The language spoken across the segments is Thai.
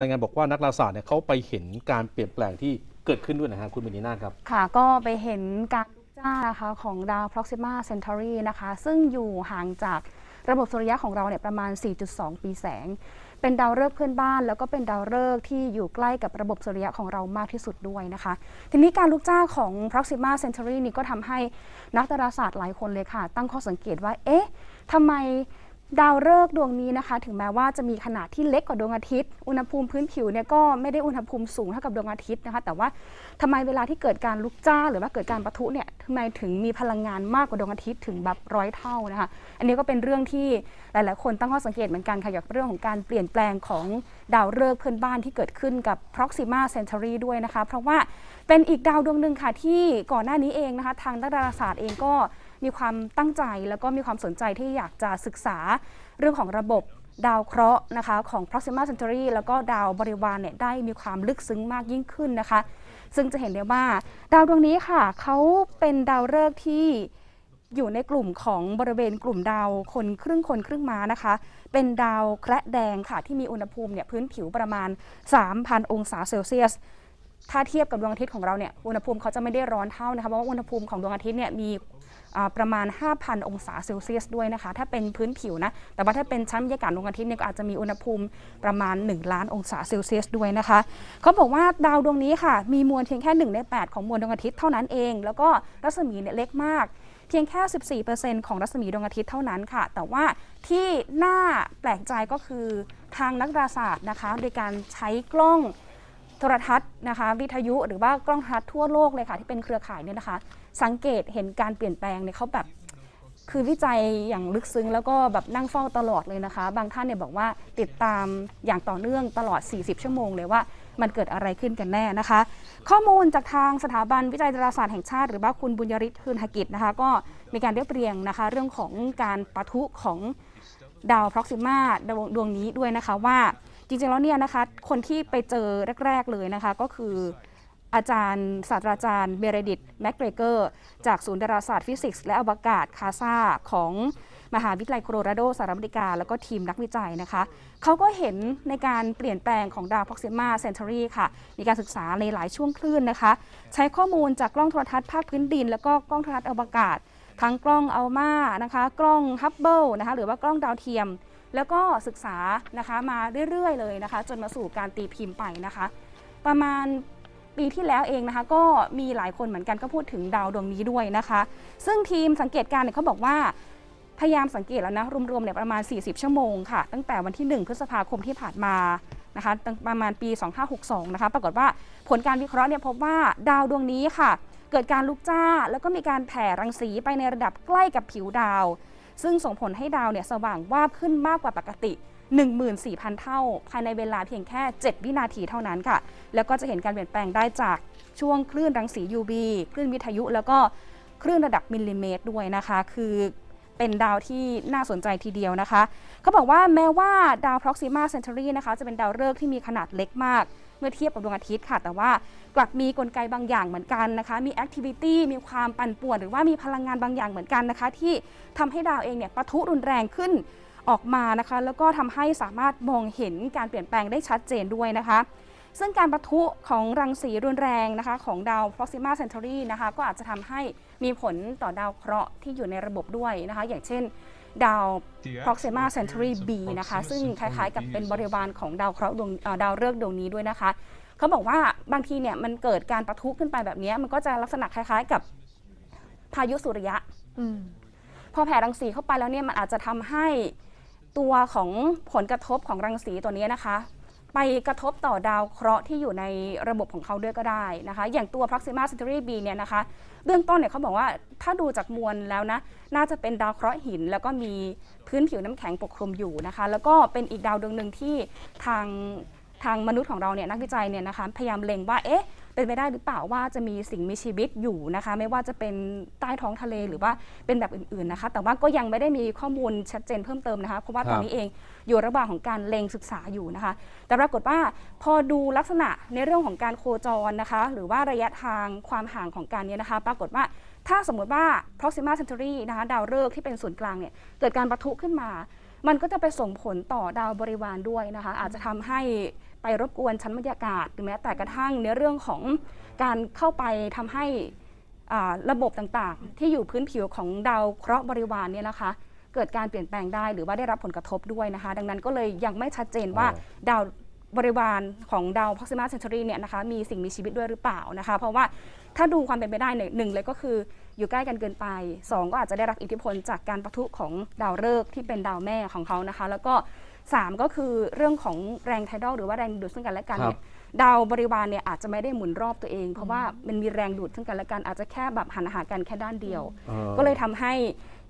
รายงานบอกว่านักดาราศาสตร์เนี่ยเขาไปเห็นการเปลี่ยนแปลงที่เกิดขึ้นด้วยนะฮะคุณเบนนีนาครับ ค่ะ ก็ไปเห็นการลุกจ้านะคะของดาว Proxima Centauri นะคะ ซึ่งอยู่ห่างจากระบบสุริยะของเราเนี่ยประมาณ 4.2 ปีแสง เป็นดาวฤกษ์เพื่อนบ้าน แล้วก็เป็นดาวฤกษ์ที่อยู่ใกล้กับระบบสุริยะของเรามากที่สุดด้วยนะคะ ทีนี้การลุกจ้าของ Proxima Centauri นี่ก็ทำให้นักดาราศาสตร์หลายคนเลยค่ะ ตั้งข้อสังเกตว่าเอ๊ะทำไม ดาวฤกษ์ดวงนี้นะคะ ถึงแม้ว่าจะมีขนาดที่เล็กกว่าดวงอาทิตย์ อุณหภูมิพื้นผิวเนี่ยก็ไม่ได้อุณหภูมิสูงเท่ากับดวงอาทิตย์นะคะ แต่ว่าทำไมเวลาที่เกิดการลุกจ้า หรือว่าเกิดการปะทุเนี่ยทำไมถึงมีพลังงานมากกว่าดวงอาทิตย์ถึงแบบร้อยเท่านะคะ อันนี้ก็เป็นเรื่องที่หลาย ๆ คนตั้งข้อสังเกตเหมือนกันค่ะเกี่ยวกับเรื่องของการเปลี่ยนแปลงของดาวฤกษ์เพื่อนบ้านที่เกิดขึ้นกับ Proxima Centauri ด้วยนะคะ เพราะว่าเป็นอีกดาวดวงหนึ่งค่ะที่ก่อนหน้านี้เองนะคะ ทางนักดาราศาสตร์เองก็ มีความตั้งใจแล้วก็มีความสนใจที่อยากจะศึกษาเรื่องของระบบดาวเคราะห์นะคะของ Proxima Centauri แล้วก็ดาวบริวารเนี่ยได้มีความลึกซึ้งมากยิ่งขึ้นนะคะ ซึ่งจะเห็นได้ว่าดาวดวงนี้ค่ะเขาเป็นดาวฤกษ์ที่อยู่ในกลุ่มของบริเวณกลุ่มดาวคนครึ่งคนครึ่งม้านะคะ เป็นดาวแคระแดงค่ะที่มีอุณหภูมิเนี่ยพื้นผิวประมาณ 3,000 องศาเซลเซียส ถ้าเทียบกับดวงอาทิตย์ของเราเนี่ยอุณหภูมิเขาจะไม่ได้ร้อนเท่านะคะเพราะว่าอุณหภูมิของดวงอาทิตย์เนี่ยมีประมาณ 5,000 องศาเซลเซียสด้วยนะคะ ถ้าเป็นพื้นผิวนะ แต่ว่าถ้าเป็นชั้นบรรยากาศดวงอาทิตย์เนี่ยก็อาจจะมีอุณหภูมิประมาณ 1 ล้านองศาเซลเซียสด้วยนะคะเขาบอกว่าดาวดวงนี้ค่ะ มีมวลเพียงแค่ 1 ใน 8 ของมวลดวงอาทิตย์เท่านั้นเอง แล้วก็รัศมีเนี่ยเล็กมาก เพียงแค่ 14%ของรัศมีดวงอาทิตย์เท่านั้นค่ะ แต่ว่าที่น่าแปลกใจก็คือทางนักดาราศาสตร์นะคะ โดยการใช้กล้อง โทรทัศน์นะคะ วิทยุหรือว่ากล้องทัศน์ทั่วโลกเลยค่ะ ที่เป็นเครือข่ายเนี่ยนะคะ สังเกตเห็นการเปลี่ยนแปลงเนี่ยเขาแบบคือวิจัยอย่างลึกซึ้งแล้วก็แบบนั่งเฝ้าตลอดเลยนะคะ บางท่านเนี่ยบอกว่าติดตามอย่างต่อเนื่องตลอด 40 ชั่วโมงเลยว่ามันเกิดอะไรขึ้นกันแน่นะคะ ข้อมูลจากทางสถาบันวิจัยดาราศาสตร์แห่งชาติ หรือว่าคุณบุญยริศคืนหกิจนะคะ ก็มีการเรียบเรียงนะคะ เรื่องของการปะทุของดาว Proxima ดวงดวงนี้ด้วยนะคะว่า จริงๆแล้วเนี่ยนะคะคนที่ไปเจอแรก ๆเลยนะคะก็คืออาจารย์ศาสตราจารย์เบเรดิตแมกเกรเกอร์ จากศูนย์ดาราศาสตร์ฟิสิกส์และอวกาศคาซาของมหาวิทยาลัยโคโลราโดสหรัฐอเมริกา แล้วก็ทีมนักวิจัยนะคะเขาก็เห็นในการเปลี่ยนแปลงของดาว Proxima Centauri ค่ะ มีการศึกษาในหลายช่วงคลื่นนะคะ ใช้ข้อมูลจากกล้องโทรทัศน์ภาคพื้นดิน แล้วก็กล้องโทรทัศน์อวกาศ ทั้งกล้องอัลมานะคะ กล้องฮับเบิลนะคะหรือว่ากล้องดาวเทียม แล้วก็ศึกษานะคะมาเรื่อยๆเลยนะคะ จนมาสู่การตีพิมพ์ไปนะคะ ประมาณปีที่แล้วเองนะคะ ก็มีหลายคนเหมือนกันก็พูดถึงดาวดวงนี้ด้วยนะคะ ซึ่งทีมสังเกตการณ์เนี่ยเขาบอกว่าพยายามสังเกตแล้วนะรวมๆเนี่ยประมาณ 40 ชั่วโมงค่ะ ตั้งแต่วันที่ 1 พฤษภาคมที่ผ่านมานะคะตั้งประมาณปี 2562 นะคะ ปรากฏว่าผลการวิเคราะห์เนี่ยพบว่าดาวดวงนี้ค่ะ เกิดการลุกจ้า แล้วก็มีการแผ่รังสีไปในระดับใกล้กับผิวดาว ซึ่งส่งผลให้ดาวเนี่ยสว่างวาบขึ้นมากกว่าปกติ 14,000 เท่า ภายในเวลาเพียงแค่ 7 วินาทีเท่านั้นค่ะ แล้วก็จะเห็นการเปลี่ยนแปลงได้จากช่วงคลื่นรังสี UV คลื่นวิทยุ แล้วก็คลื่นระดับมิลลิเมตรด้วยนะคะ คือเป็นดาวที่น่าสนใจทีเดียวนะคะ เขาบอกว่าแม้ว่าดาว Proxima Centauri นะคะ จะเป็นดาวฤกษ์ที่มีขนาดเล็กมาก เมื่อเทียบกับดวงอาทิตย์ค่ะ แต่ว่ากลับมีกลไกบางอย่างเหมือนกันนะคะ มีแอคทิวิตี้มีความปั่นป่วน หรือว่ามีพลังงานบางอย่างเหมือนกันนะคะ ที่ทำให้ดาวเองเนี่ยปะทุรุนแรงขึ้นออกมานะคะ แล้วก็ทำให้สามารถมองเห็นการเปลี่ยนแปลงได้ชัดเจนด้วยนะคะซึ่งการประทุของรังสีรุนแรงนะคะ ของดาว Proxima Centauri นะคะ ก็อาจจะทำให้มีผลต่อดาวเคราะห์ที่อยู่ในระบบด้วยนะคะ อย่างเช่น ดาว Proxima Centauri b นะคะ ซึ่งคล้ายๆกับเป็นบริวารของดาวเคราะห์ดวงเอ่อดาวฤกษ์ดวงนี้ด้วยนะคะ เขาบอกว่าบางทีเนี่ยมันเกิดการปะทุขึ้นไปแบบเนี้ยมันก็จะลักษณะคล้ายๆกับพายุสุริยะอืมพอแผ่รังสีเข้าไปแล้วเนี่ยมันอาจจะทำให้ตัวของผลกระทบของรังสีตัวนี้นะคะ ไปกระทบต่อดาวเคราะห์ที่อยู่ในระบบของเขาด้วยก็ได้นะคะ อย่างตัว Proxima Centauri b เนี่ยนะคะ เบื้องต้นเนี่ยเขาบอกว่าถ้าดูจากมวลแล้วนะ น่าจะเป็นดาวเคราะห์หิน แล้วก็มีพื้นผิวน้ำแข็งปกคลุมอยู่นะคะ แล้วก็เป็นอีกดาวดวงหนึ่งที่ทาง ทางมนุษย์ของเราเนี่ยนักวิจัยเนี่ยนะคะพยายามเล็งว่าเอ๊ะเป็นไปได้หรือเปล่าว่าจะมีสิ่งมีชีวิตอยู่นะคะ ไม่ว่าจะเป็นใต้ท้องทะเลหรือว่าเป็นแบบอื่นๆนะคะ แต่ว่าก็ยังไม่ได้มีข้อมูลชัดเจนเพิ่มเติมนะคะ เพราะว่าตอนนี้เองอยู่ระหว่างของการเล็งศึกษาอยู่นะคะ แต่ปรากฏว่าพอดูลักษณะในเรื่องของการโคจรนะคะ หรือว่าระยะทางความห่างของการเนี้นะคะ ปรากฏว่าถ้าสมมติว่า Proxima Centauri นะคะดาวฤกษ์ที่เป็นศูนย์กลางเนี่ยเกิดการปะทุขึ้นมา มันก็จะไปส่งผลต่อดาวบริวารด้วยนะคะ อาจจะทำให้ไปรบกวนชั้นบรรยากาศหรือแม้แต่กระทั่งในเรื่องของการเข้าไปทำให้อ่าระบบต่างๆ ที่อยู่พื้นผิวของดาวเคราะห์บริวารเนี่ยนะคะ เกิดการเปลี่ยนแปลงได้หรือว่าได้รับผลกระทบด้วยนะคะ ดังนั้นก็เลยยังไม่ชัดเจนว่าอ๋อดาว บริวารของดาว Proxima Centauri เนี่ยนะคะมีสิ่งมีชีวิตด้วยหรือเปล่านะคะ เพราะว่าถ้าดูความเป็นไปได้เนี่ยหนึ่งเลยก็คืออยู่ใกล้กันเกินไปสองก็อาจจะได้รับอิทธิพลจากการปะทุของดาวฤกษ์ที่เป็นดาวแม่ของเขานะคะ แล้วก็สามก็คือเรื่องของแรงไทดอลหรือว่าแรงดูดซึ่งกันและกันครับเนี่ยดาวบริวารเนี่ยอาจจะไม่ได้หมุนรอบตัวเอง เพราะว่ามันมีแรงดูดซึ่งกันและกันอาจจะแค่แบบหันหากันแค่ด้านเดียวอ่อก็เลยทำให้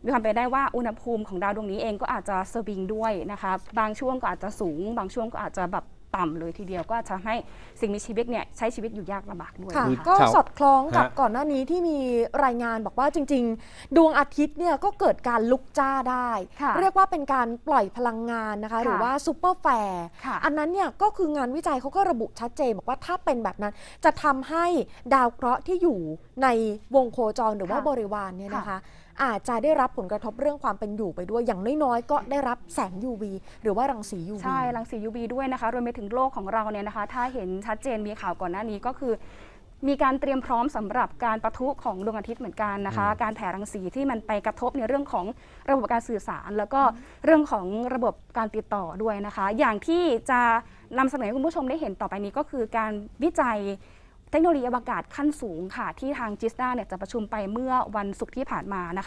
มีความเป็นไปได้ว่าอุณหภูมิของดาวดวงนี้เองก็อาจจะสวิงด้วยนะคะบางช่วงก็อาจจะสูง บางช่วงก็อาจจะแบบ ต่ำเลยทีเดียวก็อาจจะให้สิ่งมีชีวิตเนี่ยใช้ชีวิตอยู่ยากลำบากด้วยค่ะคือนะคะก็ชาวสอดคล้องกับฮะก่อนหน้านี้ที่มีรายงานบอกว่าจริง ๆ ดวงอาทิตย์เนี่ยก็เกิดการลุกจ้าได้ค่ะเรียกว่าเป็นการปล่อยพลังงานนะคะค่ะหรือว่าซูเปอร์แฟร์ค่ะอันนั้นเนี่ยก็คืองานวิจัยเขาก็ระบุชัดเจนบอกว่าถ้าเป็นแบบนั้นจะทำให้ดาวเคราะห์ที่อยู่ในวงโคจรหรือว่าค่ะบริวารเนี่ยนะคะค่ะ อาจจะได้รับผลกระทบเรื่องความเป็นอยู่ไปด้วย อย่างน้อยๆ ก็ได้รับแสง UV หรือว่ารังสี UV ใช่ รังสี UV ด้วยนะคะรวมไปถึงโลกของเราเนี่ยนะคะ ถ้าเห็นชัดเจนมีข่าวก่อนหน้านี้ก็คือมีการเตรียมพร้อมสำหรับการประทุของดวงอาทิตย์เหมือนกันนะคะอืมการแผ่รังสีที่มันไปกระทบในเรื่องของระบบการสื่อสาร แล้วก็เรื่องของระบบการติดต่อด้วยนะคะ อย่างที่จะนำเสนอให้คุณผู้ชมได้เห็นต่อไปนี้ก็คือการวิจัยเทคโนโลยีอวกาศขั้นสูงค่ะ ที่ทางจิสดาเนี่ยจะประชุมไปเมื่อวันศุกร์ที่ผ่านมานะคะ